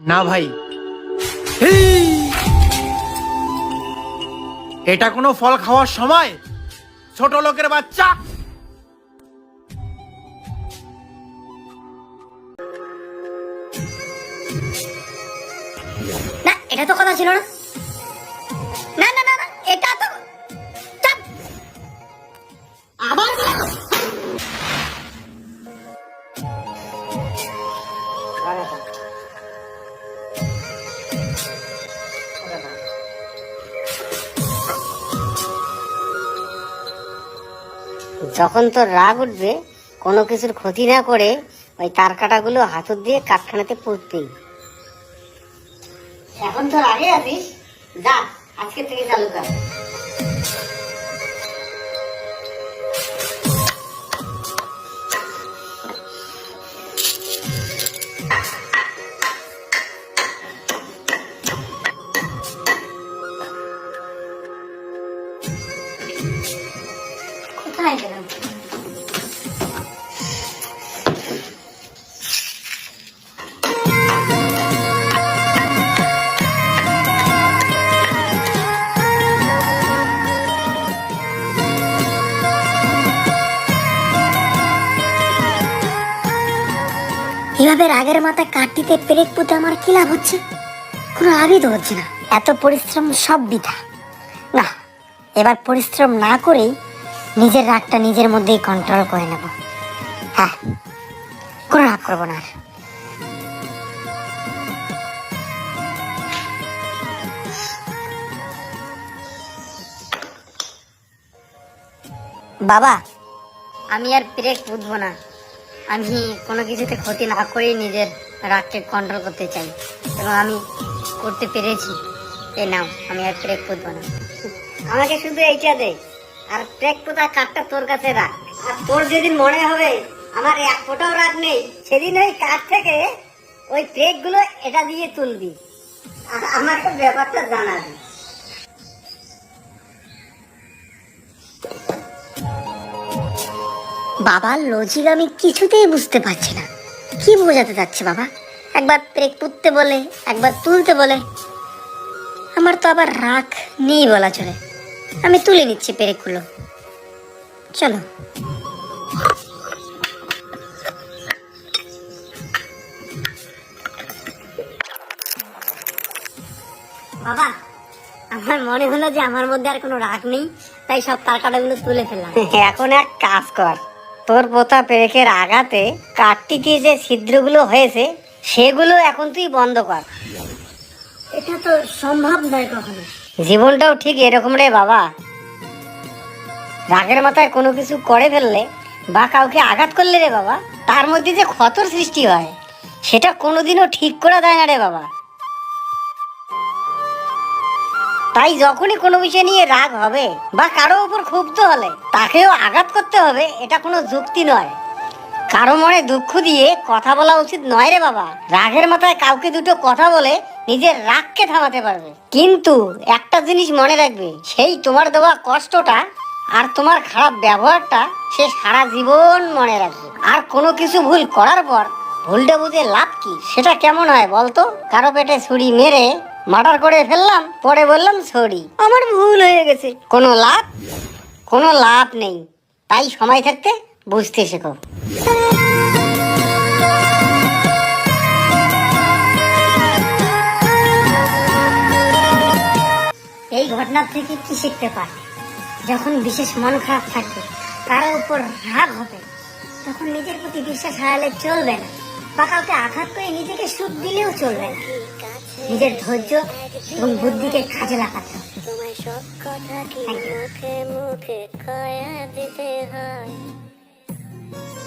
না ভাই। এটা কোনো ফল খাওয়ার সময়? ছোট লোকের বাচ্চা। না, এটা তো কথা ছিল না। না না না এটা তো আবার যখন তোর রাগ উঠবে, কোনো কিছুর ক্ষতি না করে ওই তার কাটাগুলো হাতুর দিয়ে কারখানাতে পুঁততেই এখন তোর আগে আছিস? যা, আজকে থেকে চালু কর। গেলাম এভাবে রাগের মাথা কাটতিতে পেরেক পুঁতে আমার কি লাভ হচ্ছে? কোনো লাভই তো হচ্ছে না। এত পরিশ্রম সব বৃথা। না, এবার পরিশ্রম না করেই নিজের রাগটা নিজের মধ্যেই কন্ট্রোল করে নেব। হ্যাঁ কোনো রাগ করব না আর। বাবা, আমি আর ব্রেক বুঝব না। আমি কোনো কিছুতে ক্ষতি না করেই নিজের রাগকে কন্ট্রোল করতে চাই। এবং আমি করতে পেরেছি। এ নাও, আমি আর ব্রেক বুঝব না। আমাকে শুধু এইটা দে। আর ব্রেক পোতা কাঠটা তোর কাছে রাখ। আর তোর যেদিন মনে হবে, আমার এক ফোটাও রাগ নেই, সেদিন ওই কাঠ থেকে ওই ব্রেকগুলো এটা দিয়ে তুলবি। আর আমাকে ব্যাপারটা জানাবি। বাবার লজিক আমি কিছুতেই বুঝতে পারছি না। কি বোঝাতে যাচ্ছে বাবা? একবার ব্রেক পুঁততে বলে, একবার তুলতে বলে। আমার তো আবার রাখ নেই বলা চলে। আমি তুলে নিচ্ছি পেরেকগুলো। চলো। বাবা আমার মনে হলো যে আমার মধ্যে আর কোনো রাগ নেই তাই সব তারকাটাগুলো তুলে ফেললাম। এখন এক কাজ কর তোর পোতা পেরেকের আঘাতে কাঠটিতে যে ছিদ্রগুলো হয়েছে সেগুলো এখন তুই বন্ধ কর। এটা তো সম্ভব নয় কখনো। জীবনটাও ঠিক এরকম রে বাবা। রাগের মাথায় কোনো কিছু করে ফেললে বা কাউকে আঘাত করলে রে বাবা, তার মধ্যে যে ক্ষতর সৃষ্টি হয়, সেটা কোনোদিনও ঠিক করা যায় না রে বাবা। তাই যখনই কোনো বিষয় নিয়ে রাগ হবে বা কারও উপর ক্ষুব্ধ হলে, তাকেও আঘাত করতে হবে, এটা কোনো যুক্তি নয়। কারও মনে দুঃখ দিয়ে কথা বলা উচিত নয় রে বাবা। রাগের মাথায় কাউকে দুটো কথা বলে নিজের রাগকে থামাতে পারবে। কিন্তু একটা জিনিস মনে রাখবে, সেই তোমার দেওয়া কষ্টটা আর তোমার খারাপ ব্যবহারটা সে সারা জীবন মনে রাখবে। আর কোনো কিছু ভুল করার পর ভুলটা বুঝে লাভ কি, সেটা কেমন হয় বলতো? কারও পেটে ছুরি মেরে মার্ডার করে ফেললাম, পরে বললাম সরি। আমার ভুল হয়ে গেছে। কোনো লাভ কোনো লাভ নেই। তাই সময় থাকতে বুঝতে শেখো। এই ঘটনা থেকে কি শিখতে পারে? যখন বিশেষ মন খারাপ থাকবে কারও উপর রাগ হবে তখন নিজের প্রতি বিশ্বাস হারালে চলবে না বা কাউকে আঘাত করে নিজেকে সুখ দিলেও চলবে না। নিজের ধৈর্য এবং বুদ্ধিকে কাজে লাগাতে হবে। তোমায় সব কথা কি মুখে মুখে কয়া দিতে হয়? you.